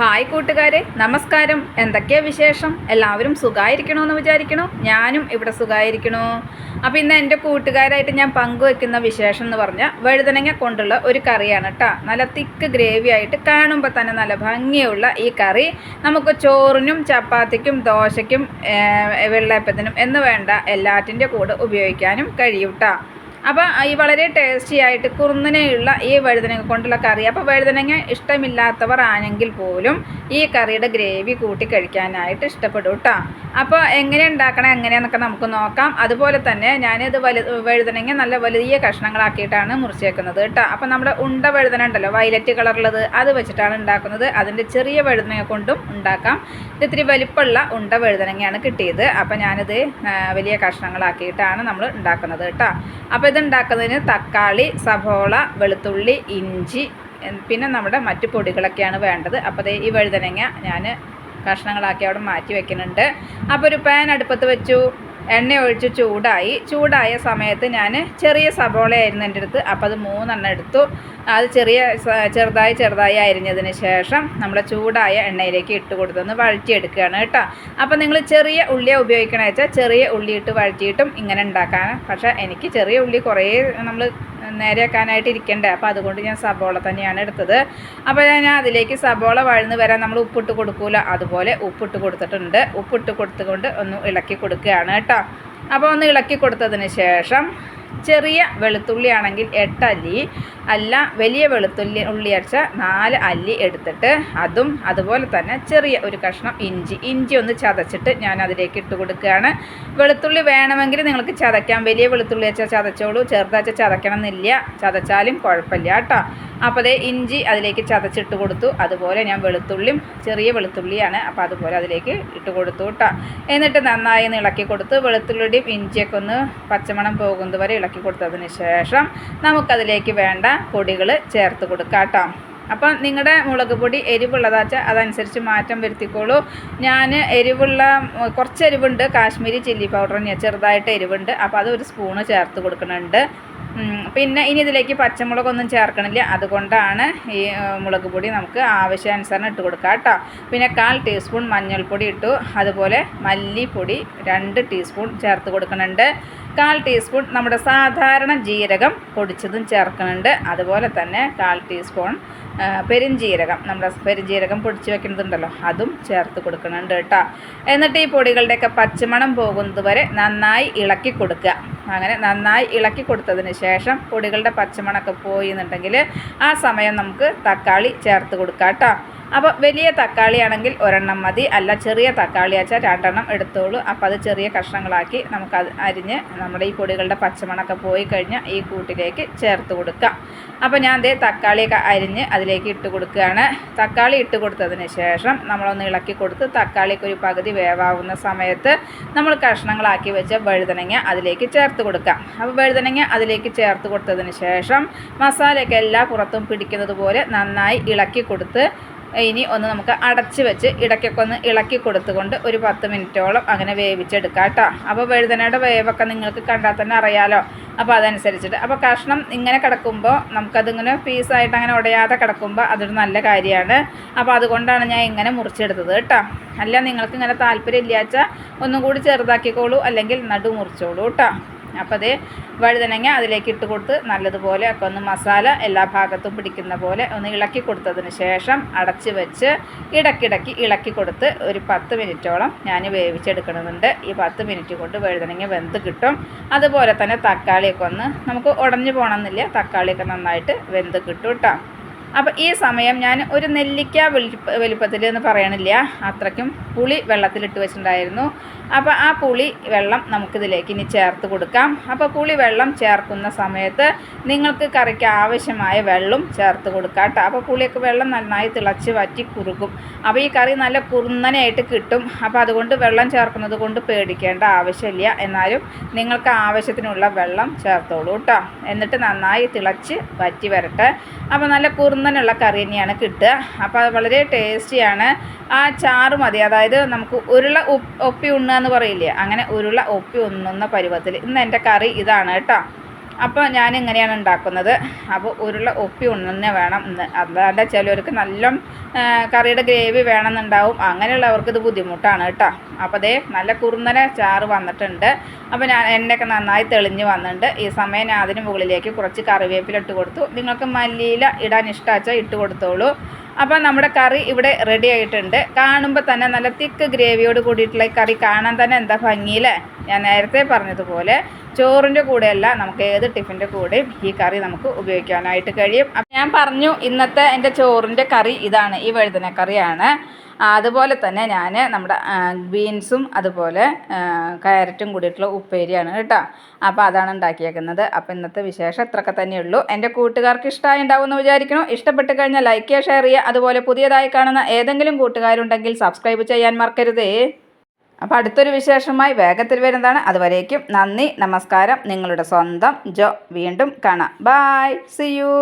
Hi കൂട്ടുകാരെ നമസ്കാരം. എന്തൊക്കെയാ വിശേഷം? എല്ലാവരും സുഖമായിരിക്കണമെന്ന് വിചാരിക്കണോ? ഞാനും ഇവിടെ സുഖമായിരിക്കണോ അപ്പോൾ ഇന്ന് എന്റെ കൂട്ടുകാരായിട്ട് ഞാൻ പങ്കുവെക്കുന്ന വിശേഷം എന്ന് പറഞ്ഞാൽ വഴുതനങ്ങ കൊണ്ടുള്ള ഒരു കറിയാണ് കേട്ടോ നല്ല തിക്ക് ഗ്രേവി ആയിട്ട് കാണുമ്പോൾ തന്നെ നല്ല ഭംഗിയുള്ള ഈ കറി. നമുക്ക് ചോറിനും ചപ്പാത്തിക്കും ദോശയ്ക്കും വെള്ളയപ്പത്തിനും എന്ന് വേണ്ട എല്ലാറ്റിന്റെ കൂടെ ഉപയോഗിക്കാനും കഴിയും കേട്ടോ അപ്പോൾ ഈ വളരെ ടേസ്റ്റി ആയിട്ട് കുറുന്നനെയുള്ള ഈ വഴുതനങ്ങ കൊണ്ടുള്ള കറി. അപ്പോൾ വഴുതനങ്ങ ഇഷ്ടമില്ലാത്തവർ ആണെങ്കിൽ പോലും ഈ കറിയുടെ ഗ്രേവി കൂട്ടി കഴിക്കാനായിട്ട് ഇഷ്ടപ്പെടും കേട്ടോ അപ്പോൾ എങ്ങനെ ഉണ്ടാക്കണം എങ്ങനെയാണെന്നൊക്കെ നമുക്ക് നോക്കാം. അതുപോലെ തന്നെ ഞാനിത് വലു വഴുതനങ്ങ നല്ല വലിയ കഷ്ണങ്ങളാക്കിയിട്ടാണ് മുറിച്ചേക്കുന്നത് കേട്ടോ അപ്പോൾ നമ്മുടെ ഉണ്ട വഴുതന ഉണ്ടല്ലോ വയലറ്റ് കളറുള്ളത് അത് വെച്ചിട്ടാണ് ഉണ്ടാക്കുന്നത്. അതിന്റെ ചെറിയ വഴുതനങ്ങ കൊണ്ടും ഉണ്ടാക്കാം. ഇത് ഇത്തിരി വലിപ്പമുള്ള ഉണ്ട വഴുതനങ്ങയാണ് കിട്ടിയത്. അപ്പോൾ ഞാനിത് വലിയ കഷ്ണങ്ങളാക്കിയിട്ടാണ് നമ്മൾ ഉണ്ടാക്കുന്നത് കേട്ടോ അപ്പോൾ ഇത് ഉണ്ടാക്കുന്നതിന് തക്കാളി സവോള വെളുത്തുള്ളി ഇഞ്ചി പിന്നെ നമ്മുടെ മറ്റു പൊടികളൊക്കെയാണ് വേണ്ടത്. അപ്പോൾ ഈ വഴുതനങ്ങ ഞാൻ കഷ്ണങ്ങളാക്കി അവിടെ മാറ്റി വെക്കുന്നുണ്ട്. അപ്പോൾ ഒരു പാൻ അടുപ്പത്ത് വെച്ചു. എണ്ണ ഒഴിച്ച് ചൂടായി. ചൂടായ സമയത്ത് ഞാൻ ചെറിയ സബോളയായിരുന്നു എന്റെ അടുത്ത്. അപ്പോൾ അത് മൂന്നെണ്ണം എടുത്തു. അത് ചെറിയ ചെറുതായി ചെറുതായി അരിഞ്ഞതിന് ശേഷം നമ്മൾ ചൂടായ എണ്ണയിലേക്ക് ഇട്ട് കൊടുത്തൊന്ന് വഴറ്റിയെടുക്കുകയാണ് കേട്ടോ. അപ്പോൾ നിങ്ങൾ ചെറിയ ഉള്ളിയെ ഉപയോഗിക്കണമെന്ന് വെച്ചാൽ ചെറിയ ഉള്ളി ഇട്ട് വഴറ്റിയിട്ടും ഇങ്ങനെ ഉണ്ടാക്കാൻ പക്ഷേ എനിക്ക് ചെറിയ ഉള്ളി കുറേ നമ്മൾ നേരെയാക്കാനായിട്ട് ഇരിക്കണ്ടേ അപ്പോൾ അതുകൊണ്ട് ഞാൻ സബോള തന്നെയാണ് എടുത്തത്. അപ്പോൾ ഞാൻ അതിലേക്ക് സബോള വഴന്ന് വരാൻ നമ്മൾ ഉപ്പിട്ട് കൊടുക്കൂല. അതുപോലെ ഉപ്പിട്ട് കൊടുത്തിട്ടുണ്ട്. ഉപ്പിട്ട് കൊടുത്തുകൊണ്ട് ഒന്ന് ഇളക്കി കൊടുക്കുകയാണ് കേട്ടോ. അപ്പോൾ ഒന്ന് ഇളക്കി കൊടുത്തതിന് ശേഷം ചെറിയ വെളുത്തുള്ളി ആണെങ്കിൽ എട്ടല്ലി അല്ല വലിയ വെളുത്തുള്ളി ഉള്ളി അരച്ച നാല് അല്ലി എടുത്തിട്ട് അതും അതുപോലെ തന്നെ ചെറിയ ഒരു കഷ്ണം ഇഞ്ചി. ഇഞ്ചി ഒന്ന് ചതച്ചിട്ട് ഞാൻ അതിലേക്ക് ഇട്ട് കൊടുക്കുകയാണ്. വെളുത്തുള്ളി വേണമെങ്കിൽ നിങ്ങൾക്ക് ചതയ്ക്കാം. വലിയ വെളുത്തുള്ളി വെച്ചാൽ ചതച്ചോളൂ. ചെറുതാച്ച ചതയ്ക്കണം എന്നില്ല ചതച്ചാലും കുഴപ്പമില്ല കേട്ടോ. അപ്പോൾ അതേ ഇഞ്ചി അതിലേക്ക് ചതച്ചിട്ട് കൊടുത്തു. അതുപോലെ ഞാൻ വെളുത്തുള്ളിയും ചെറിയ വെളുത്തുള്ളിയാണ്. അപ്പോൾ അതുപോലെ അതിലേക്ക് ഇട്ട് കൊടുത്തു കേട്ടോ. എന്നിട്ട് നന്നായി ഒന്ന് ഇളക്കി കൊടുത്ത് വെളുത്തുള്ളിയുടെയും ഇഞ്ചിയൊക്കെ ഒന്ന് പച്ചമണം പോകുന്നത് വരെ ഇളക്കി കൊടുത്തതിന് ശേഷം നമുക്കതിലേക്ക് വേണ്ട പൊടികൾ ചേർത്ത് കൊടുക്കാം കേട്ടോ അപ്പം നിങ്ങളുടെ മുളക് പൊടി എരിവുള്ളതാച്ചാൽ അതനുസരിച്ച് മാറ്റം വരുത്തിക്കോളൂ. ഞാൻ എരിവുള്ള കുറച്ച് എരിവുണ്ട് കാശ്മീരി ചില്ലി പൗഡർ ചെറുതായിട്ട് എരിവുണ്ട്. അപ്പോൾ അത് ഒരു സ്പൂണ് ചേർത്ത് കൊടുക്കുന്നുണ്ട്. പിന്നെ ഇനി ഇതിലേക്ക് പച്ചമുളകൊന്നും ചേർക്കണില്ല. അതുകൊണ്ടാണ് ഈ മുളക് പൊടി നമുക്ക് ആവശ്യാനുസരണം ഇട്ട് കൊടുക്കുക കേട്ടോ പിന്നെ കാൽ ടീസ്പൂൺ മഞ്ഞൾപ്പൊടി ഇട്ടു. അതുപോലെ മല്ലിപ്പൊടി രണ്ട് ടീസ്പൂൺ ചേർത്ത് കൊടുക്കുന്നുണ്ട് കാൽ ടീസ്പൂൺ നമ്മുടെ സാധാരണ ജീരകം പൊടിച്ചതും ചേർക്കുന്നുണ്ട് അതുപോലെ തന്നെ കാൽ ടീസ്പൂൺ പെരുംജീരകം നമ്മുടെ പെരുംജീരകം പൊടിച്ച് വെക്കുന്നതുണ്ടല്ലോ അതും ചേർത്ത് കൊടുക്കുന്നുണ്ട് കേട്ടോ എന്നിട്ട് ഈ പൊടികളുടെയൊക്കെ പച്ചമണം പോകുന്നത് വരെ നന്നായി ഇളക്കി കൊടുക്കുക. അങ്ങനെ നന്നായി ഇളക്കി കൊടുത്തതിന് ശേഷം പൊടികളുടെ പച്ചമണൊക്കെ പോയി എന്നുണ്ടെങ്കിൽ ആ സമയം നമുക്ക് തക്കാളി ചേർത്ത് കൊടുക്കാം കേട്ടോ. അപ്പോൾ വലിയ തക്കാളി ആണെങ്കിൽ ഒരെണ്ണം മതി. അല്ല ചെറിയ തക്കാളി വെച്ചാൽ രണ്ടെണ്ണം എടുത്തോളൂ. അപ്പോൾ അത് ചെറിയ കഷ്ണങ്ങളാക്കി നമുക്കത് അരിഞ്ഞ് നമ്മുടെ ഈ പൊടികളുടെ പച്ചമണൊക്കെ പോയി കഴിഞ്ഞാൽ ഈ കൂട്ടിലേക്ക് ചേർത്ത് കൊടുക്കാം. അപ്പോൾ ഞാൻ ദേ തക്കാളിയൊക്കെ അരിഞ്ഞ് അതിലേക്ക് ഇട്ട് കൊടുക്കുകയാണ്. തക്കാളി ഇട്ട് കൊടുത്തതിന് ശേഷം നമ്മളൊന്ന് ഇളക്കി കൊടുത്ത് തക്കാളിക്ക് ഒരു പകുതി വേവാവുന്ന സമയത്ത് നമ്മൾ കഷ്ണങ്ങളാക്കി വെച്ച വഴുതനങ്ങ അതിലേക്ക് ചേർത്ത് കൊടുക്കാം. അപ്പോൾ വഴുതനങ്ങ അതിലേക്ക് ചേർത്ത് കൊടുത്തതിന് ശേഷം മസാലയൊക്കെ എല്ലാ പുറത്തും പിടിക്കുന്നത് പോലെ നന്നായി ഇളക്കി കൊടുത്ത് ഇനി ഒന്ന് നമുക്ക് അടച്ച് വെച്ച് ഇടയ്ക്കൊക്കെ ഒന്ന് ഇളക്കി കൊടുത്തുകൊണ്ട് ഒരു പത്ത് മിനിറ്റോളം അങ്ങനെ വേവിച്ചെടുക്കാം കേട്ടോ. അപ്പോൾ വഴുതനയുടെ വേവൊക്കെ നിങ്ങൾക്ക് കണ്ടാൽ തന്നെ അറിയാലോ. അപ്പോൾ അതനുസരിച്ചിട്ട്. അപ്പോൾ കഷ്ണം ഇങ്ങനെ കിടക്കുമ്പോൾ നമുക്കതിങ്ങനെ പീസായിട്ട് അങ്ങനെ ഉടയാതെ കിടക്കുമ്പോൾ അതൊരു നല്ല കാര്യമാണ്. അപ്പോൾ അതുകൊണ്ടാണ് ഞാൻ ഇങ്ങനെ മുറിച്ചെടുത്തത് കേട്ടോ. അല്ല നിങ്ങൾക്ക് ഇങ്ങനെ താല്പര്യം ഇല്ലാച്ചാൽ ഒന്നും കൂടി ചെറുതാക്കിക്കോളൂ അല്ലെങ്കിൽ നടു മുറിച്ചോളൂ കേട്ടോ. അപ്പോൾ അത് വഴുതനങ്ങ അതിലേക്ക് ഇട്ട് കൊടുത്ത് നല്ലതുപോലെ ഒക്കെ ഒന്ന് മസാല എല്ലാ ഭാഗത്തും പിടിക്കുന്ന പോലെ ഒന്ന് ഇളക്കി കൊടുത്തതിന് ശേഷം അടച്ച് വെച്ച് ഇടയ്ക്കിടയ്ക്ക് ഇളക്കി കൊടുത്ത് ഒരു പത്ത് മിനിറ്റോളം ഞാൻ വേവിച്ചെടുക്കണമെന്നുണ്ട് ഈ പത്ത് മിനിറ്റ് കൊണ്ട് വഴുതനങ്ങ വെന്ത് കിട്ടും. അതുപോലെ തന്നെ തക്കാളിയൊക്കെ ഒന്ന് നമുക്ക് ഉടഞ്ഞു പോകണമെന്നില്ല. തക്കാളിയൊക്കെ നന്നായിട്ട് വെന്ത് കിട്ടും കേട്ടോ അപ്പോൾ ഈ സമയം ഞാൻ ഒരു നെല്ലിക്ക വലിപ്പ വലിപ്പത്തിൽ എന്ന് പറയണില്ല. അത്രയ്ക്കും പുളി വെള്ളത്തിലിട്ട് വെച്ചിട്ടുണ്ടായിരുന്നു. അപ്പോൾ ആ പുളി വെള്ളം നമുക്കിതിലേക്ക് ഇനി ചേർത്ത് കൊടുക്കാം. അപ്പോൾ പുളി വെള്ളം ചേർക്കുന്ന സമയത്ത് നിങ്ങൾക്ക് കറിക്ക് ആവശ്യമായ വെള്ളം ചേർത്ത് കൊടുക്കാം കേട്ടോ. അപ്പോൾ പുളിയൊക്കെ വെള്ളം നന്നായി തിളച്ച് വറ്റി കുറുകും. അപ്പോൾ ഈ കറി നല്ല കുറുന്നനായിട്ട് കിട്ടും. അപ്പോൾ അതുകൊണ്ട് വെള്ളം ചേർക്കുന്നത് കൊണ്ട് പേടിക്കേണ്ട ആവശ്യമില്ല. എന്നാലും നിങ്ങൾക്ക് ആവശ്യത്തിനുള്ള വെള്ളം ചേർത്തോളൂ കേട്ടോ. എന്നിട്ട് നന്നായി തിളച്ച് വറ്റി വരട്ടെ. അപ്പോൾ നല്ല കുറുന്നനുള്ള കറി തന്നെയാണ് കിട്ടുക. അപ്പോൾ വളരെ ടേസ്റ്റിയാണ്. ആ ചാറ് മതി. അതായത് നമുക്ക് ഉരുള ഒപ്പി ഉണ്ണുക എന്ന് പറയില്ലേ? അങ്ങനെ ഉരുള ഒപ്പി ഉണ്ണുന്ന പരുവത്തിൽ ഇന്ന് എന്റെ കറി ഇതാണ് കേട്ടോ. അപ്പോൾ ഞാൻ ഇങ്ങനെയാണ് ഉണ്ടാക്കുന്നത്? അപ്പോൾ ഉരുള ഒപ്പി ഉണ്ണന്നെ വേണം അല്ലാണ്ട് ചിലവർക്ക് നല്ല കറിയുടെ ഗ്രേവി വേണമെന്നുണ്ടാവും. അങ്ങനെയുള്ളവർക്ക് ഇത് ബുദ്ധിമുട്ടാണ് കേട്ടോ. അപ്പോൾ അതേ നല്ല കുറുന്നന ചാറ് വന്നിട്ടുണ്ട്. അപ്പോൾ ഞാൻ എണ്ണയൊക്കെ നന്നായി തെളിഞ്ഞ് വന്നിട്ടുണ്ട്. ഈ സമയം ഞാൻ അതിന് മുകളിലേക്ക് കുറച്ച് കറിവേപ്പില ഇട്ട് കൊടുത്തു. നിങ്ങൾക്ക് മല്ലിയില ഇടാൻ ഇഷ്ടമാച്ചാൽ ഇട്ട് കൊടുത്തോളൂ. അപ്പോൾ നമ്മുടെ കറി ഇവിടെ റെഡി ആയിട്ടുണ്ട്. കാണുമ്പോൾ തന്നെ നല്ല തിക്ക് ഗ്രേവിയോട് കൂടിയിട്ടുള്ള കറി കാണാൻ തന്നെ എന്താ ഭംഗിയില്ലേ? ഞാൻ നേരത്തെ പറഞ്ഞതുപോലെ ചോറിന്റെ കൂടെയല്ല നമുക്ക് ഏത് ടിഫിന്റെ കൂടെയും ഈ കറി നമുക്ക് ഉപയോഗിക്കാനായിട്ട് കഴിയും. അപ്പം ഞാൻ പറഞ്ഞു ഇന്നത്തെ എന്റെ ചോറിന്റെ കറി ഇതാണ് ഈ വഴുതന കറിയാണ് അതുപോലെ തന്നെ ഞാൻ നമ്മുടെ ബീൻസും അതുപോലെ ക്യാരറ്റും കൂടിയിട്ടുള്ള ഉപ്പേരിയാണ് കേട്ടോ. അപ്പോൾ അതാണ് ഉണ്ടാക്കിയേക്കുന്നത്. അപ്പോൾ ഇന്നത്തെ വിശേഷം ഇത്രയൊക്കെ തന്നെയുള്ളൂ. എന്റെ കൂട്ടുകാർക്ക് ഇഷ്ടമായി ഉണ്ടാവുമെന്ന് വിചാരിക്കണം ഇഷ്ടപ്പെട്ട് കഴിഞ്ഞാൽ ലൈക്ക് ചെയ്യുക ഷെയർ ചെയ്യുക. അതുപോലെ പുതിയതായി കാണുന്ന ഏതെങ്കിലും കൂട്ടുകാരുണ്ടെങ്കിൽ സബ്സ്ക്രൈബ് ചെയ്യാൻ മറക്കരുത്. അപ്പോൾ അടുത്തൊരു വിശേഷമായി വേഗത്തിൽ വരുന്നതാണ്. അതുവരേക്കും നന്ദി നമസ്കാരം. നിങ്ങളുടെ സ്വന്തം ജോ വീണ്ടും കാണാം. Bye C U